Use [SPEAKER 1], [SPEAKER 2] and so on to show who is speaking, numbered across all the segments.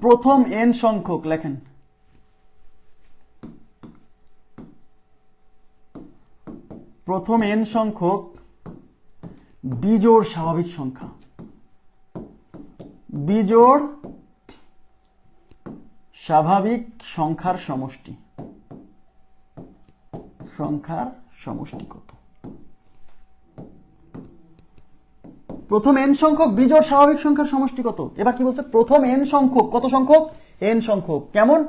[SPEAKER 1] প্রথম এন সংখ্যক, লেখেন। প্রথম এন সংখ্যক বিজোড় স্বাভাবিক সংখ্যা। বিজোড় স্বাভাবিক সংখ্যার সমষ্টি। সংখ্যার সমষ্টি কত? প্রথম এন সংখ্যক বিজোড় স্বাভাবিক সংখ্যার সমষ্টি কত? এবার কি বলছে? প্রথম এন সংখ্যক, কত সংখ্যক? এন সংখ্যক। কেমন?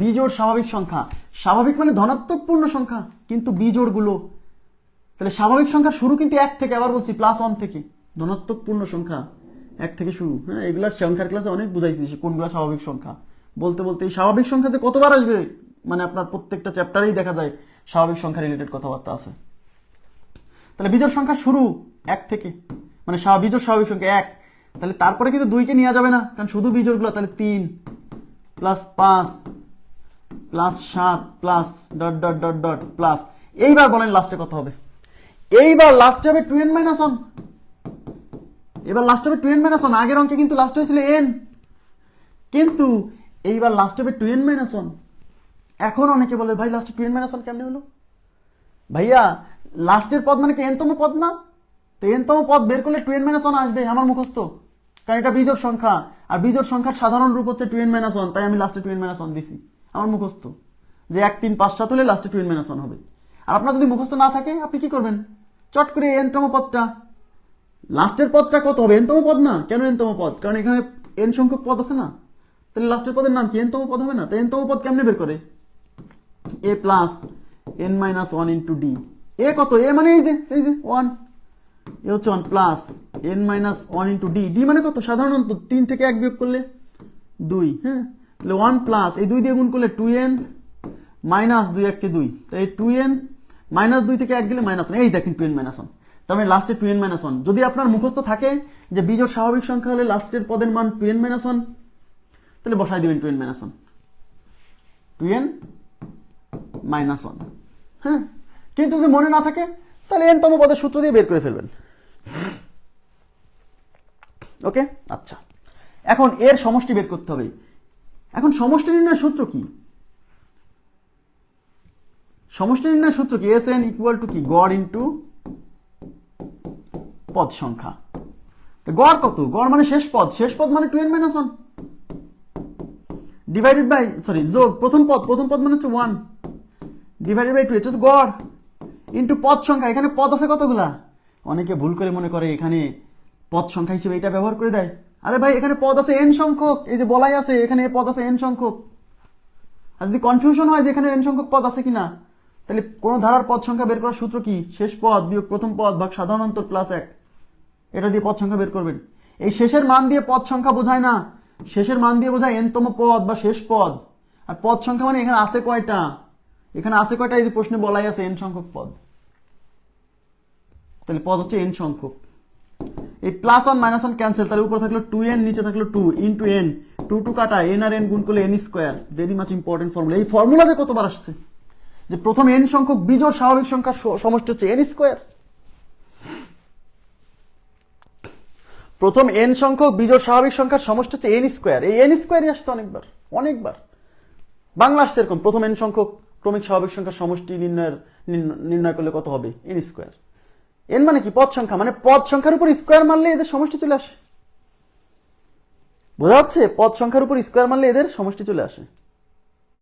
[SPEAKER 1] বিজোড় স্বাভাবিক সংখ্যা। স্বাভাবিক মানে ধনাত্মক পূর্ণ সংখ্যা, কিন্তু বিজোড়গুলো তাহলে স্বাভাবিক সংখ্যা শুরু কিন্তু এক থেকে, আবার বলছি প্লাস ওয়ান থেকে। ধনাত্মক পূর্ণ সংখ্যা এক থেকে শুরু। হ্যাঁ এগুলা সংখ্যার ক্লাসে অনেক বুঝাইছি কোনগুলো স্বাভাবিক সংখ্যা। বলতে বলতে এই স্বাভাবিক সংখ্যা যে কতবার আসবে মানে আপনার প্রত্যেকটা চ্যাপ্টারেই দেখা যায় স্বাভাবিক সংখ্যা রিলেটেড কথাবার্তা আছে। তাহলে বিজোড় সংখ্যা শুরু এক থেকে। মানে স্বাভাবিক স্বাভাবিক সংখ্যা এক। তাহলে তারপরে কিন্তু দুইকে নেওয়া যাবে না, কারণ শুধু বিজোড়গুলো, তাহলে তিন প্লাস পাঁচ প্লাস সাত plus dot dot dot dot plus এইবার বলেন লাস্টে কত হবে। এইবার লাস্টে হবে টু এন মাইনাস ওয়ান এবার লাস্ট হবে টু এন মাইনাস ওয়ান আগের অঙ্কে কিন্তু লাস্ট হয়েছিল এন কিন্তু এইবার লাস্ট হবে টু এন মাইনাস ওয়ান এখন অনেকে বলে, ভাই লাস্টে টু এন মাইনাস ওয়ান কেমনে হলো? ভাইয়া লাস্টের পদ মানে কি এনতম পদ না? তো এনতম পদ বের করলে টু এন মাইনাস ওয়ান আসবে আমার মুখস্থ। কারণ এটা বিজোড় সংখ্যা। আর বিজোড় সংখ্যার সাধারণ রূপ হচ্ছে টু এন মাইনাস ওয়ান তাই আমি লাস্টে টু এন মাইনাস ওয়ান দিছি। আমার মুখস্থ। যে এক, তিন, পাঁচ, সাত হলে লাস্টে টু এন মাইনাস ওয়ান হবে। আর আপনার যদি মুখস্থ না থাকে, আপনি কি করবেন? চট করে এনতম পদটা। লাস্টের পদটা কত হবে? এনতম পদ না। কেন এনতম পদ? কারণ এখানে এন সংখ্যক পদ আছে না। তাহলে লাস্টের পদের নাম কি? এনতম পদ হবে না? তো এনতম পদ কেমনে বের করে? A plus N minus one into D A কত? এ মানে এই যে এই যে ওয়ান এ হচ্ছে one plus N minus one into D D মানে কত? সাধারণত তিন থেকে এক বিয়োগ করলে দুই হ্যাঁ? ওয়ান প্লাস এই দুই দিয়ে গুণ করলে টু এন মাইনাস দুই এককে দুই। তাই টু এন মাইনাস দুই থেকে এক গেলে মাইনাস ওয়ান এই দেখেন টু এন মাইনাস ওয়ান তার লাস্টে টু এন মাইনাস ওয়ান যদি আপনার মুখস্থ থাকে যে বিজোড় স্বাভাবিক সংখ্যা হলে লাস্টের পদের মান টু এন মাইনাস ওয়ান তাহলে বসাই দিবেন two N minus one two N minus one হ্যাঁ? কিন্তু যদি মনে না থাকে, তাহলে এনতম পদের সূত্র দিয়ে বের করে ফেলবেন। ওকে আচ্ছা। এখন এর সমষ্টি বের করতে হবে। এখন সমষ্টি নির্ণয়ের সূত্র কি? সমষ্টি নির্ণয়ের সূত্র কি? এস এন ইকুয়াল টু কি? গড় ইন্টু পদ সংখ্যা। গড় কত? গড় মানে শেষ পদ। শেষ পদ মানে two N minus one divided by sorry যোগ, প্রথম পদ। প্রথম পদ মানে হচ্ছে ওয়ান ডিভাইডেড বাই টু এটা হচ্ছে গড়। ইন্টু পদ সংখ্যা। এখানে পদ আছে কতগুলা? অনেকে ভুল করে মনে করে এখানে পদ সংখ্যা হিসেবে এটা ব্যবহার করে দেয়। আরে ভাই, এখানে পদ আছে এন সংখ্যক। এই যে বলাই আছে, এখানে পদ আছে এন সংখ্যক। আর যদি কনফিউশন হয় যে এখানে এন সংখ্যক পদ আছে কিনা, তাহলে কোন ধারার পদ সংখ্যা বের করার সূত্র কি? শেষ পদ, বিয়োগ প্রথম পদ, ভাগ সাধারণ অন্তর প্লাস এক। এটা দিয়ে পদ সংখ্যা বের করবেন। এই শেষের মান দিয়ে পদ সংখ্যা বোঝায় না। শেষের মান দিয়ে বোঝায় এনতম পদ বা শেষ পদ। আর পদ সংখ্যা মানে এখানে আছে কয়টা? এখানে আছে কয়টা? এই যে প্রশ্নে বলাই আছে এন সংখ্যক পদ। তাহলে পদ হচ্ছে এন সংখ্যক। এই plus one minus one cancel তাহলে উপরে থাকল টু এন নিচে থাকল two into N two two কাটা এন আর এন গুণ করলে N square very much important formula এই ফর্মুলা যে কতবার আসছে? যে প্রথম এন সংখ্যক বিজোড় স্বাভাবিক সংখ্যার সমষ্টি হচ্ছে এন স্কোয়ার প্রথম এন সংখ্যক বিজোড় স্বাভাবিক সংখ্যার সমষ্টি হচ্ছে এন স্কোয়ার এই এন স্কোয়ারই আসছে অনেকবার অনেকবার। বাংলা আসছে এরকম, প্রথম এন সংখ্যক ক্রমিক স্বাভাবিক সংখ্যার সমষ্টি নির্ণয়ের, নির্ণ- নির্ণয় করলে কত হবে? এন স্কোয়ার এন মানে কি? পদ সংখ্যা। মানে পদ সংখ্যার উপর স্কোয়ার মারলে এদের সমষ্টি চলে আসে। বোঝা যাচ্ছে? পদ সংখ্যার উপর স্কোয়ার মারলে এদের সমষ্টি চলে আসে।